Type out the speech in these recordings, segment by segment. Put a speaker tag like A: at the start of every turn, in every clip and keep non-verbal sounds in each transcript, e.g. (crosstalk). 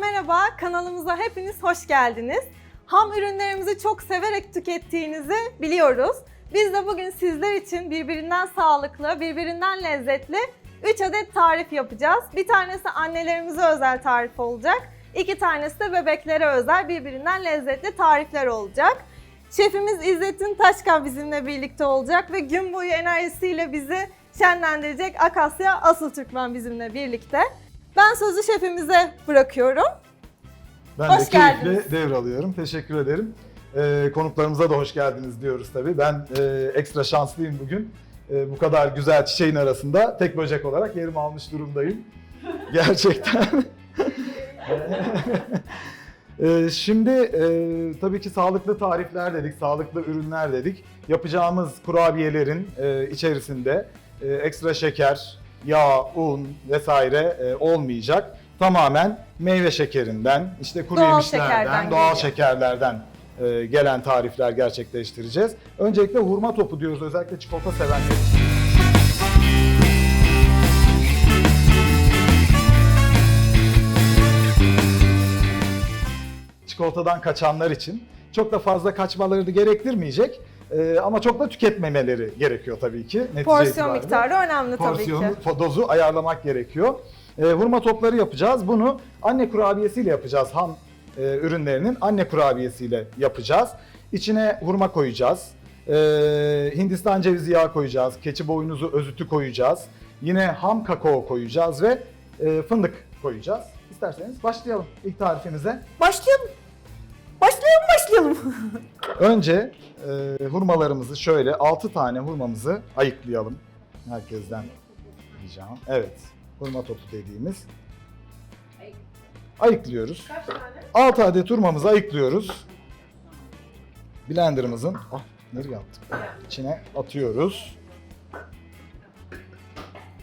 A: merhaba, kanalımıza hepiniz hoş geldiniz. Ham ürünlerimizi çok severek tükettiğinizi biliyoruz. Biz de bugün sizler için birbirinden sağlıklı, birbirinden lezzetli 3 adet tarif yapacağız. Bir tanesi annelerimize özel tarif olacak. İki tanesi de bebeklere özel birbirinden lezzetli tarifler olacak. Şefimiz İzzettin Taşkan bizimle birlikte olacak ve gün boyu enerjisiyle bizi şenlendirecek Akasya Asıl Türkmen bizimle birlikte. Ben sözü şefimize bırakıyorum.
B: Ben
A: Hoş
B: de keyifle
A: geldiniz.
B: devralıyorum. Teşekkür ederim. Ee, konuklarımıza da hoş geldiniz diyoruz tabii. Ben e, ekstra şanslıyım bugün. E, bu kadar güzel çiçeğin arasında tek böcek olarak yerimi almış durumdayım. (laughs) Gerçekten. (laughs) (laughs) E, şimdi e, tabii ki sağlıklı tarifler dedik, sağlıklı ürünler dedik. Yapacağımız kurabiyelerin e, içerisinde e, ekstra şeker, yağ, un vesaire e, olmayacak. Tamamen meyve şekerinden, işte kuru
A: Doğal
B: yemişlerden,
A: şekerden
B: doğal
A: geliyor.
B: şekerlerden e, gelen tarifler gerçekleştireceğiz. Öncelikle hurma topu diyoruz özellikle çikolata sevenler için. Çikolatadan kaçanlar için çok da fazla kaçmaları da gerektirmeyecek. E, ama çok da tüketmemeleri gerekiyor tabii ki. netice
A: Porsiyon
B: itibariyle
A: miktarı önemli tabii
B: porsiyonu,
A: ki.
B: fo- dozu ayarlamak gerekiyor. E, hurma topları yapacağız. Bunu anne kurabiyesiyle yapacağız. Ham e, ürünlerinin anne kurabiyesiyle yapacağız. İçine hurma koyacağız. E, Hindistan cevizi yağı koyacağız. Keçi boynuzu özütü koyacağız. Yine ham kakao koyacağız ve e, fındık koyacağız. İsterseniz başlayalım ilk tarifimize.
A: Başlayalım. Başlayalım başlayalım. (laughs)
B: Önce e, hurmalarımızı şöyle 6 tane hurmamızı ayıklayalım. Herkesten ricam. Evet. Hurma topu dediğimiz. Ayıklıyoruz.
C: Kaç tane?
B: 6 adet hurmamızı ayıklıyoruz. Blenderımızın ah nereye attık? İçine atıyoruz.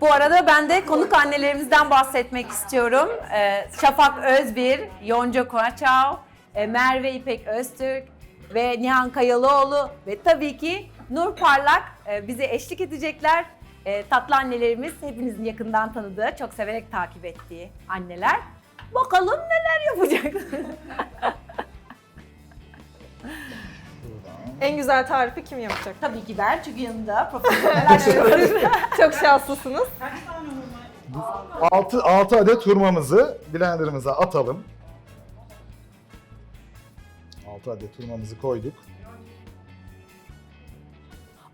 C: Bu arada ben de konuk annelerimizden bahsetmek istiyorum. Ee, Şafak Özbir, Yonca Kuaçav, e, Merve İpek Öztürk ve Nihan Kayalıoğlu ve tabii ki Nur Parlak e, bize eşlik edecekler. E, tatlı annelerimiz hepinizin yakından tanıdığı, çok severek takip ettiği anneler. Bakalım neler yapacak. (laughs)
A: En güzel tarifi kim yapacak?
C: tabii ki ben çünkü yanında (laughs) profesyonel aşçı.
A: Çok şanslısınız.
B: 6, 6 adet hurmamızı blenderımıza atalım. 6 adet hurmamızı koyduk.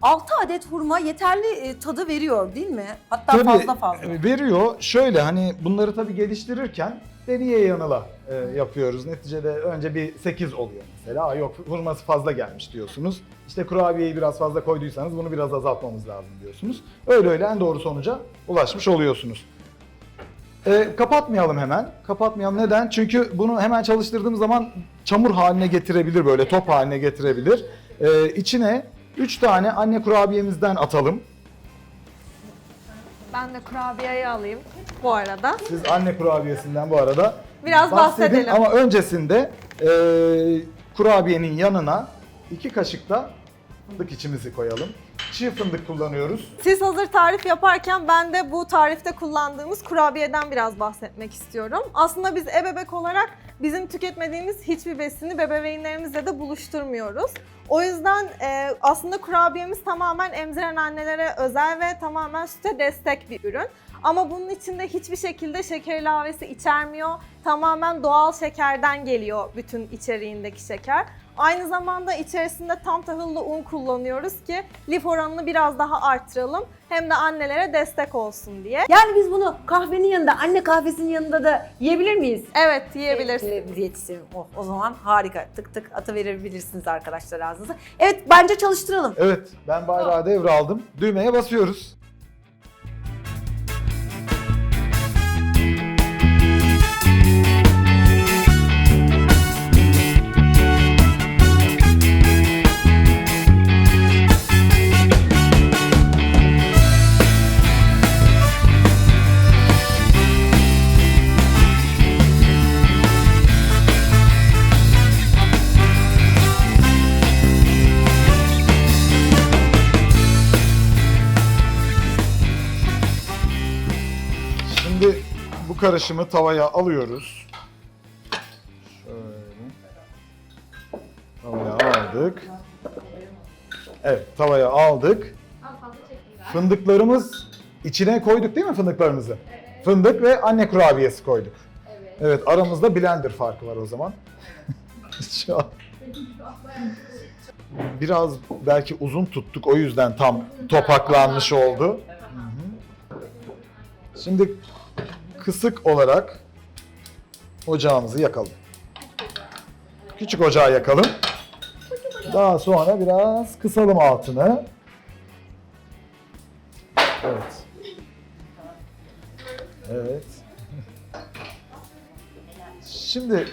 C: 6 adet hurma yeterli e, tadı veriyor değil mi? Hatta
B: Tabii,
C: fazla fazla.
B: e, Veriyor. Şöyle hani bunları tabii geliştirirken deneye yanıla e, yapıyoruz. Neticede önce bir 8 oluyor mesela. Aa, Yok hurması fazla gelmiş diyorsunuz. İşte kurabiyeyi biraz fazla koyduysanız bunu biraz azaltmamız lazım diyorsunuz. Öyle öyle en doğru sonuca ulaşmış oluyorsunuz. E, kapatmayalım hemen. Kapatmayalım. Neden? Çünkü bunu hemen çalıştırdığımız zaman çamur haline getirebilir böyle top haline getirebilir. E, içine 3 tane anne kurabiyemizden atalım.
A: Ben de kurabiyeyi alayım bu arada.
B: Siz anne kurabiyesinden bu arada
A: Biraz bahsedelim.
B: Ama öncesinde e, kurabiyenin yanına iki kaşık da fındık içimizi koyalım. Çiğ fındık kullanıyoruz.
A: Siz hazır tarif yaparken ben de bu tarifte kullandığımız kurabiyeden biraz bahsetmek istiyorum. Aslında biz ebebek olarak bizim tüketmediğimiz hiçbir besini bebeğinlerimizle de buluşturmuyoruz. O yüzden e, aslında kurabiyemiz tamamen emziren annelere özel ve tamamen süte destek bir ürün. Ama bunun içinde hiçbir şekilde şeker ilavesi içermiyor. Tamamen doğal şekerden geliyor bütün içeriğindeki şeker. Aynı zamanda içerisinde tam tahıllı un kullanıyoruz ki lif oranını biraz daha arttıralım. Hem de annelere destek olsun diye.
C: Yani biz bunu kahvenin yanında, anne kahvesinin yanında da yiyebilir miyiz?
A: Evet yiyebilirsin.
C: Evet, diyetisyenim. O, o zaman harika. Tık tık atıverebilirsiniz arkadaşlar ağzınıza. Evet bence çalıştıralım.
B: Evet ben bayrağı devraldım. Düğmeye basıyoruz. karışımı tavaya alıyoruz. Şöyle. Tavaya aldık. Evet tavaya aldık. Fındıklarımız içine koyduk değil mi fındıklarımızı? Evet. Fındık ve anne kurabiyesi koyduk. Evet. Evet aramızda blender farkı var o zaman. (laughs) Şu an. Biraz belki uzun tuttuk o yüzden tam topaklanmış oldu. Şimdi kısık olarak ocağımızı yakalım. Küçük ocağı yakalım. Daha sonra biraz kısalım altını. Evet. Evet. Şimdi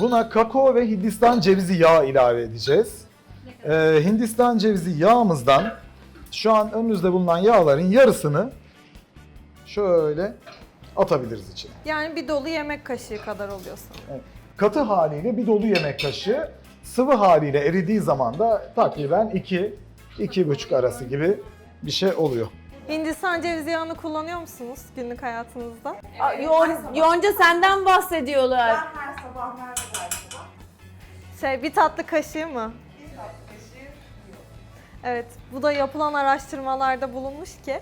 B: buna kakao ve Hindistan cevizi yağı ilave edeceğiz. Ee, Hindistan cevizi yağımızdan şu an önünüzde bulunan yağların yarısını şöyle atabiliriz içine.
A: Yani bir dolu yemek kaşığı kadar oluyor sanırım.
B: Katı haliyle bir dolu yemek kaşığı, sıvı haliyle eridiği zaman da takriben 2 2,5 arası gibi bir şey oluyor.
A: Hindistan cevizi yağını kullanıyor musunuz günlük hayatınızda?
C: Aa, Yon- Yonca senden bahsediyorlar.
A: Şey bir tatlı kaşığı mı? Evet, bu da yapılan araştırmalarda bulunmuş ki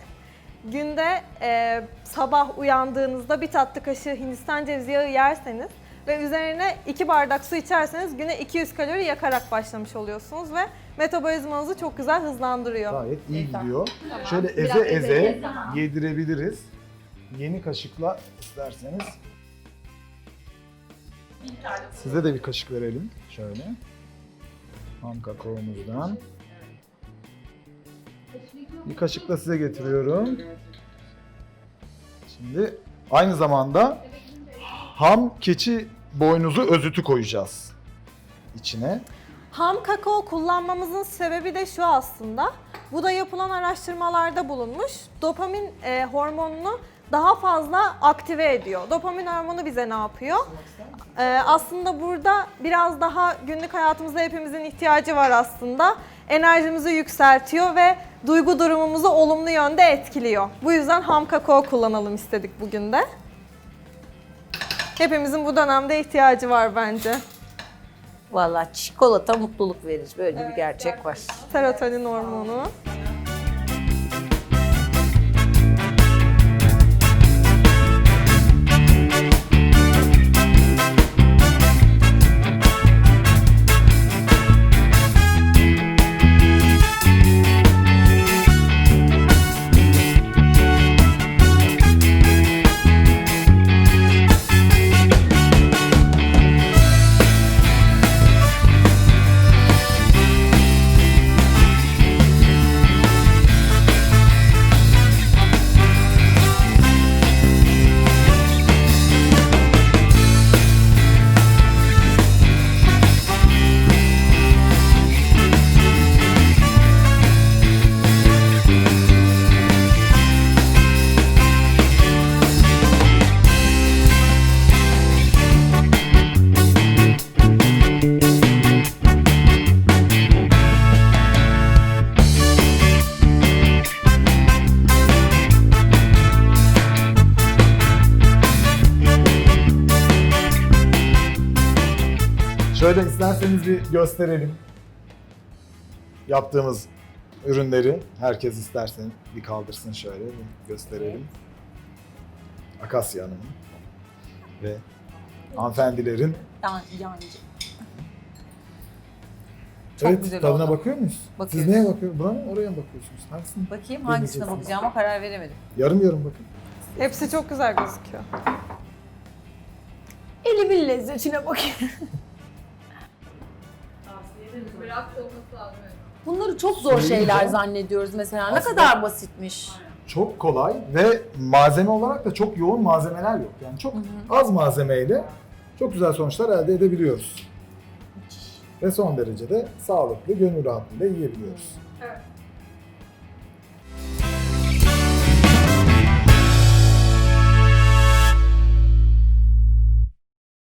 A: günde e, sabah uyandığınızda bir tatlı kaşığı Hindistan cevizi yağı yerseniz ve üzerine 2 bardak su içerseniz güne 200 kalori yakarak başlamış oluyorsunuz ve metabolizmanızı çok güzel hızlandırıyor.
B: Gayet iyi gidiyor. Şöyle eze eze yedirebiliriz. Yeni kaşıkla isterseniz. Size de bir kaşık verelim. Şöyle. Ham kakaomuzdan. Bir kaşık da size getiriyorum. Şimdi aynı zamanda ham keçi boynuzu özütü koyacağız içine.
A: Ham kakao kullanmamızın sebebi de şu aslında. Bu da yapılan araştırmalarda bulunmuş. Dopamin e, hormonunu daha fazla aktive ediyor. Dopamin hormonu bize ne yapıyor? E, aslında burada biraz daha günlük hayatımızda hepimizin ihtiyacı var aslında. Enerjimizi yükseltiyor ve duygu durumumuzu olumlu yönde etkiliyor. Bu yüzden ham kakao kullanalım istedik bugün de. Hepimizin bu dönemde ihtiyacı var bence.
C: Vallahi çikolata mutluluk verir. Böyle bir gerçek var.
A: Serotonin hormonu.
B: Şöyle isterseniz bir gösterelim. Yaptığımız ürünleri herkes istersen bir kaldırsın şöyle bir gösterelim. Akasya Hanım'ın ve hanımefendilerin
C: Yan, yancı. Çok
B: evet,
C: güzel
B: tadına
C: oldu.
B: bakıyor muyuz?
C: Bakıyoruz.
B: Siz neye bakıyorsunuz? Buna mı oraya mı bakıyorsunuz? Hangisini?
C: Bakayım hangisine bakacağıma karar veremedim.
B: Yarım yarım bakın.
A: Hepsi çok güzel gözüküyor.
C: Elimin lezzetine (laughs) bakayım. Bunları çok zor şeyler zannediyoruz mesela. Ne
B: Aslında-
C: kadar basitmiş.
B: Çok kolay ve malzeme olarak da çok yoğun malzemeler yok. Yani çok az malzemeyle çok güzel sonuçlar elde edebiliyoruz. Ve son derece de sağlıklı, gönül rahatlığıyla yiyebiliyoruz.